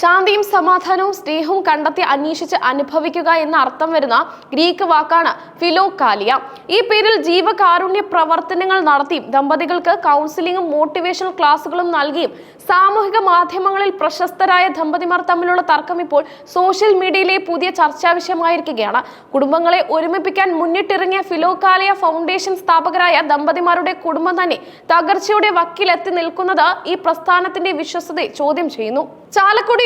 ശാന്തിയും സമാധാനവും സ്നേഹവും കണ്ടെത്തി അന്വേഷിച്ച് അനുഭവിക്കുക എന്ന അർത്ഥം വരുന്ന ഗ്രീക്ക് വാക്കാണ് ഫിലോകാലിയ ഈ പേരിൽ ജീവകാരുണ്യ പ്രവർത്തനങ്ങൾ നടത്തി ദമ്പതികൾക്ക് കൗൺസിലിംഗും മോട്ടിവേഷണൽ ക്ലാസുകളും നൽകിയും സാമൂഹിക മാധ്യമങ്ങളിൽ പ്രശസ്തരായ ദമ്പതിമാർ തമ്മിലുള്ള തർക്കം ഇപ്പോൾ സോഷ്യൽ മീഡിയയിലെ പുതിയ ചർച്ചാ വിഷയമായിരിക്കുകയാണ്. കുടുംബങ്ങളെ ഒരുമിപ്പിക്കാൻ മുന്നിട്ടിറങ്ങിയ ഫിലോകാലിയ ഫൗണ്ടേഷൻ സ്ഥാപകരായ ദമ്പതിമാരുടെ കുടുംബം തന്നെ തകർച്ചയുടെ വക്കിലെത്തി നിൽക്കുന്നത് ഈ പ്രസ്ഥാനത്തിന്റെ വിശ്വസതയെ ചോദ്യം ചെയ്യുന്നു.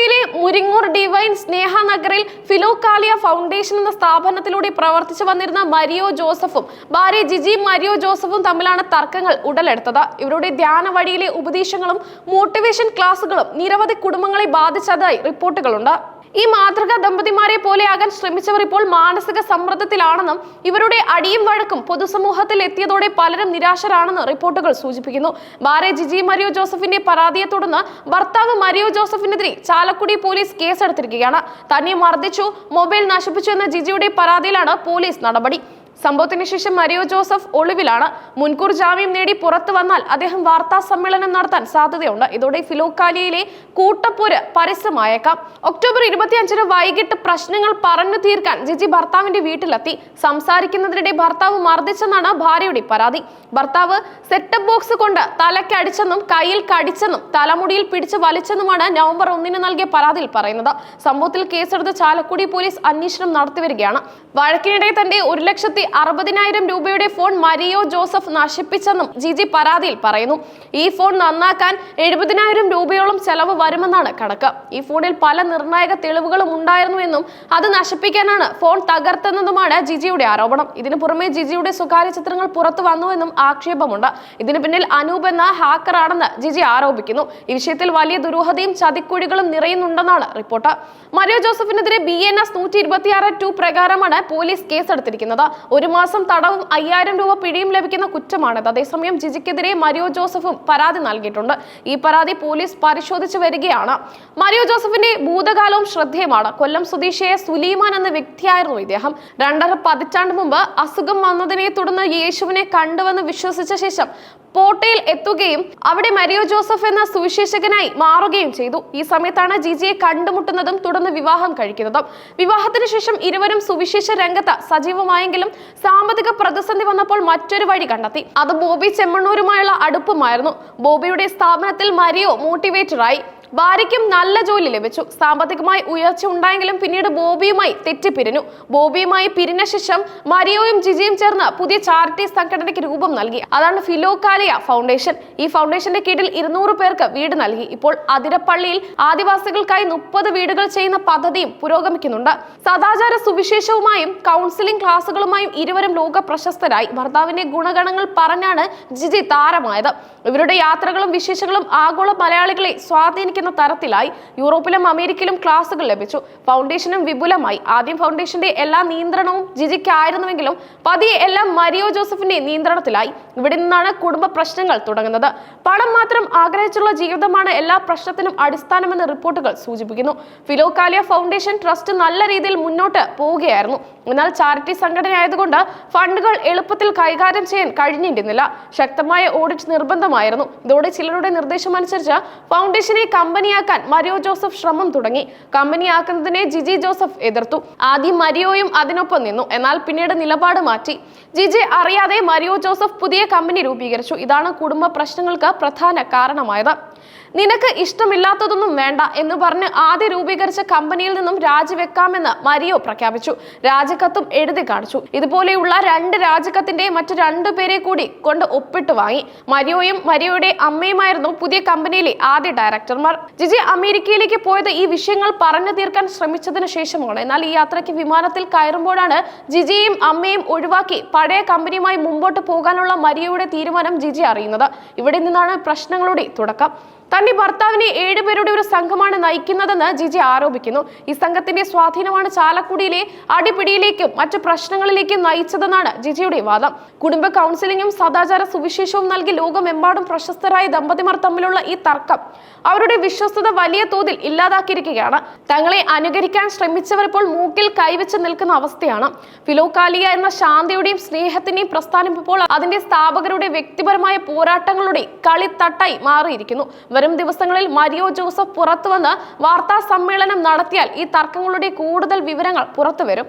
ചാലക്കുടിയിലെ മുരിങ്ങൂർ ഡിവൈൻ സ്നേഹ നഗറിൽ ഫിലോകാലിയ ഫൗണ്ടേഷൻ എന്ന സ്ഥാപനത്തിലൂടെ പ്രവർത്തിച്ചു വന്നിരുന്ന മരിയോ ജോസഫും ഭാര്യ ജിജി മരിയോ ജോസഫും തമ്മിലാണ് തർക്കങ്ങൾ ഉടലെടുത്തത്. ഇവരുടെ ധ്യാന വഴിയിലെ ഉപദേശങ്ങളും മോട്ടിവേഷൻ ക്ലാസുകളും നിരവധി കുടുംബങ്ങളെ ബാധിച്ചതായി റിപ്പോർട്ടുകളുണ്ട്. ഈ മാതൃക ദമ്പതിമാരെ പോലെയാകാൻ ശ്രമിച്ചവർ ഇപ്പോൾ മാനസിക സമ്മർദ്ദത്തിലാണെന്നും ഇവരുടെ അടിയും വഴക്കും പൊതുസമൂഹത്തിൽ എത്തിയതോടെ പലരും നിരാശരാണെന്ന് റിപ്പോർട്ടുകൾ സൂചിപ്പിക്കുന്നു. ഭാര്യ ജിജി മരിയോ ജോസഫിന്റെ പരാതിയെ തുടർന്ന് ഭർത്താവ് മരിയോ ജോസഫിനെതിരെ ചാലക്കുടി പോലീസ് കേസെടുത്തിരിക്കുകയാണ്. തന്നെ മർദ്ദിച്ചു മൊബൈൽ നശിപ്പിച്ചു എന്ന ജിജിയുടെ പരാതിയിലാണ് പോലീസ് നടപടി. സംഭവത്തിന് ശേഷം മരിയോ ജോസഫ് ഒളിവിലാണ്. മുൻകൂർ ജാമ്യം നേടി പുറത്തു വന്നാൽ അദ്ദേഹം വാർത്താ സമ്മേളനം നടത്താൻ സാധ്യതയുണ്ട്. ഇതോടെ ഫിലോക്കാലിയയിലെ കൂട്ടപ്പോര് പരസ്യമായേക്കാം. ഒക്ടോബർ ഇരുപത്തിയഞ്ചിന് വൈകിട്ട് പ്രശ്നങ്ങൾ പറഞ്ഞു തീർക്കാൻ ജിജി ഭർത്താവിന്റെ വീട്ടിലെത്തി. സംസാരിക്കുന്നതിനിടെ ഭർത്താവ് മർദ്ദിച്ചെന്നാണ് ഭാര്യയുടെ പരാതി. ഭർത്താവ് സെറ്റപ്പ് ബോക്സ് കൊണ്ട് തലക്കടിച്ചെന്നും കയ്യിൽ കടിച്ചെന്നും തലമുടിയിൽ പിടിച്ച് വലിച്ചെന്നുമാണ് നവംബർ ഒന്നിന് നൽകിയ പരാതിയിൽ പറയുന്നത്. സംഭവത്തിൽ കേസെടുത്ത് ചാലക്കുടി പോലീസ് അന്വേഷണം നടത്തിവരികയാണ് വഴക്കിനിടെ തന്റെ ഒരു ലക്ഷത്തി അറുപതിനായിരം രൂപയുടെ ഫോൺ മരിയോ ജോസഫ് നശിപ്പിച്ചെന്നും ജിജി പരാതിയിൽ പറയുന്നു. ഈ ഫോൺ നന്നാക്കാൻ എഴുപതിനായിരം രൂപയോളം ചെലവ് വരുമെന്നാണ് കണക്ക്. ഈ ഫോണിൽ പല നിർണായക തെളിവുകളും ഉണ്ടായിരുന്നുവെന്നും അത് നശിപ്പിക്കാനാണ് ഫോൺ തകർത്തെന്നതുമാണ് ജിജിയുടെ ആരോപണം. ഇതിനു പുറമെ ജിജിയുടെ സ്വകാര്യ ചിത്രങ്ങൾ പുറത്തു വന്നുവെന്നും ആക്ഷേപമുണ്ട്. ഇതിനു പിന്നിൽ അനൂപ് എന്ന ഹാക്കറാണെന്ന് ജിജി ആരോപിക്കുന്നു. ഈ വിഷയത്തിൽ വലിയ ദുരൂഹതയും ചതിക്കുഴികളും നിറയുന്നുണ്ടെന്നാണ് റിപ്പോർട്ട്. മരിയോ ജോസഫിനെതിരെ ബി എൻ എസ് നൂറ്റി ഇരുപത്തിയാറ് ടു പ്രകാരമാണ് പോലീസ് കേസെടുത്തിരിക്കുന്നത്. ഒരു മാസം തടവും അയ്യായിരം രൂപ പിഴയും ലഭിക്കുന്ന കുറ്റമാണിത് അതേസമയം ജിജിക്കെതിരെ മരിയോ ജോസഫും പരാതി നൽകിയിട്ടുണ്ട്. ഈ പരാതി പോലീസ് പരിശോധിച്ചു വരികയാണ്. മരിയോ ജോസഫിന്റെ ഭൂതകാലവും ശ്രദ്ധേയമാണ്. കൊല്ലം സ്വദേശിയായ സുലീമാൻ എന്ന വ്യക്തിയായിരുന്നു ഇദ്ദേഹം. രണ്ടര പതിറ്റാണ്ട് മുമ്പ് അസുഖം വന്നതിനെ തുടർന്ന് യേശുവിനെ കണ്ടുവെന്ന് വിശ്വസിച്ച ശേഷം പോട്ടയിൽ എത്തുകയും അവിടെ മരിയോ ജോസഫ് എന്ന സുവിശേഷകനായി മാറുകയും ചെയ്തു. ഈ സമയത്താണ് ജിജിയെ കണ്ടുമുട്ടുന്നതും തുടർന്ന് വിവാഹം കഴിക്കുന്നതും. വിവാഹത്തിന് ശേഷം ഇരുവരും സുവിശേഷ രംഗത്ത് സജീവമായെങ്കിലും സാമ്പത്തിക പ്രതിസന്ധി വന്നപ്പോൾ മറ്റൊരു വഴി കണ്ടെത്തി. അത് ബോബി ചെമ്മണ്ണൂരുമായുള്ള അടുപ്പമായിരുന്നു. ബോബിയുടെ സ്ഥാപനത്തിൽ മരിയോ മോട്ടിവേറ്ററായി ഭാര്യയ്ക്കും നല്ല ജോലി ലഭിച്ചു. സാമ്പത്തികമായി ഉയർച്ച ഉണ്ടായെങ്കിലും പിന്നീട് ബോബിയുമായി തെറ്റിപ്പിരിഞ്ഞു. ബോബിയുമായി പിരിഞ്ഞ ശേഷം മരിയോയും ജിജിയും ചേർന്ന് പുതിയ ചാരിറ്റി സംഘടനയ്ക്ക് രൂപം നൽകി. അതാണ് ഫിലോകാലിയ ഫൗണ്ടേഷൻ. ഈ ഫൗണ്ടേഷന്റെ കീഴിൽ ഇരുന്നൂറ് പേർക്ക് വീട് നൽകി. ഇപ്പോൾ അതിരപ്പള്ളിയിൽ ആദിവാസികൾക്കായി മുപ്പത് വീടുകൾ ചെയ്യുന്ന പദ്ധതിയും പുരോഗമിക്കുന്നുണ്ട്. സദാചാര സുവിശേഷവുമായും കൗൺസിലിംഗ് ക്ലാസുകളുമായും ഇരുവരും ലോക പ്രശസ്തരായി. ഭർത്താവിന്റെ ഗുണഗണങ്ങൾ പറഞ്ഞാണ് ജിജി താരമായത്. ഇവരുടെ യാത്രകളും വിശേഷങ്ങളും ആഗോള മലയാളികളെ സ്വാധീനിക്കുന്ന തരത്തിലായി യൂറോപ്പിലും അമേരിക്കയിലും ക്ലാസുകൾ ലഭിച്ചു. ഫൗണ്ടേഷനും വിപുലമായി. ആദ്യം ഫൗണ്ടേഷന്റെ എല്ലാ നിയന്ത്രണവും ജിജിക്കായിരുന്നുവെങ്കിലും പതിയെ എല്ലാം മരിയോ ജോസഫിന്റെ നിയന്ത്രണത്തിലായി. ഇവിടെ നിന്നാണ് കുടുംബ പ്രശ്നങ്ങൾ തുടങ്ങുന്നത്. പണം മാത്രം ആഗ്രഹിച്ചുള്ള ജീവിതമാണ് എല്ലാ പ്രശ്നത്തിനും അടിസ്ഥാനമെന്ന് റിപ്പോർട്ടുകൾ സൂചിപ്പിക്കുന്നു. ഫിലോകാലിയ ഫൗണ്ടേഷൻ ട്രസ്റ്റ് നല്ല രീതിയിൽ മുന്നോട്ട് പോവുകയായിരുന്നു. എന്നാൽ ചാരിറ്റി സംഘടന ആയതുകൊണ്ട് ഫണ്ടുകൾ എളുപ്പത്തിൽ കൈകാര്യം ചെയ്യാൻ കഴിഞ്ഞിരുന്നില്ല. ശക്തമായ ഓഡിറ്റ് നിർബന്ധമായിരുന്നു. ഇതോടെ ചിലരുടെ നിർദ്ദേശമനുസരിച്ച് ഫൗണ്ടേഷനെ കമ്പനിയാക്കാൻ മരിയോ ജോസഫ് ശ്രമം തുടങ്ങി. കമ്പനിയാക്കുന്നതിനെ ജിജി ജോസഫ് എതിർത്തു. ആദ്യം മരിയോയും അതിനൊപ്പം നിന്നു. എന്നാൽ പിന്നീട് നിലപാട് മാറ്റി. ജിജി അറിയാതെ മരിയോ ജോസഫ് പുതിയ കമ്പനി രൂപീകരിച്ചു. ഇതാണ് കുടുംബ പ്രശ്നങ്ങൾക്ക് പ്രധാന കാരണമായത്. നിനക്ക് ഇഷ്ടമില്ലാത്തതൊന്നും വേണ്ട എന്ന് പറഞ്ഞ് ആദ്യ രൂപീകരിച്ച കമ്പനിയിൽ നിന്നും രാജിവെക്കാമെന്ന് മരിയോ പ്രഖ്യാപിച്ചു. രാജിക്കത്തും എഴുതി കാണിച്ചു. ഇതുപോലെയുള്ള രണ്ട് രാജിക്കത്തിന്റെ മറ്റു രണ്ടു പേരെ കൂടി കൊണ്ട് ഒപ്പിട്ട് വാങ്ങി. മരിയോയും മരിയോയുടെ അമ്മയുമായിരുന്നു പുതിയ കമ്പനിയിലെ ആദ്യ ഡയറക്ടർമാർ. ജിജി അമേരിക്കയിലേക്ക് പോയത് ഈ വിഷയങ്ങൾ പറഞ്ഞു തീർക്കാൻ ശ്രമിച്ചതിന് ശേഷമാണ്. എന്നാൽ ഈ യാത്രയ്ക്ക് വിമാനത്തിൽ കയറുമ്പോഴാണ് ജിജിയും അമ്മയും ഒഴിവാക്കി പഴയ കമ്പനിയുമായി മുമ്പോട്ട് പോകാനുള്ള മരിയോയുടെ തീരുമാനം ജിജി അറിയുന്നത്. ഇവിടെ നിന്നാണ് പ്രശ്നങ്ങളുടെ തുടക്കം. തന്റെ ഭർത്താവിനെ ഏഴുപേരുടെ ഒരു സംഘമാണ് നയിക്കുന്നതെന്ന് ജിജി ആരോപിക്കുന്നു. ഈ സംഘത്തിന്റെ സ്വാധീനമാണ് ചാലക്കുടിയിലെ അടിപിടിയിലേക്കും മറ്റു പ്രശ്നങ്ങളിലേക്കും നയിച്ചതെന്നാണ് ജിജിയുടെ വാദം. കുടുംബ കൗൺസിലിംഗും സദാചാര സുവിശേഷവും നൽകി ലോകമെമ്പാടും പ്രശസ്തരായ ദമ്പതിമാർ തമ്മിലുള്ള ഈ തർക്കം അവരുടെ വിശ്വസ്തത വലിയ തോതിൽ ഇല്ലാതാക്കിയിരിക്കുകയാണ്. തങ്ങളെ അനുകരിക്കാൻ ശ്രമിച്ചവർ ഇപ്പോൾ മൂക്കിൽ കൈവച്ച് നിൽക്കുന്ന അവസ്ഥയാണ്. ഫിലോകാലിയ എന്ന ശാന്തിയുടെയും സ്നേഹത്തിന്റെയും പ്രസ്ഥാനം ഇപ്പോൾ അതിന്റെ സ്ഥാപകരുടെ വ്യക്തിപരമായ പോരാട്ടങ്ങളുടെ കളിത്തട്ടായി മാറിയിരിക്കുന്നു. ദിവസങ്ങളിൽ മരിയോ ജോസഫ് പുറത്തുവന്ന് വാർത്താ സമ്മേളനം നടത്തിയാൽ ഈ തർക്കങ്ങളുടെ കൂടുതൽ വിവരങ്ങൾ പുറത്തുവരും.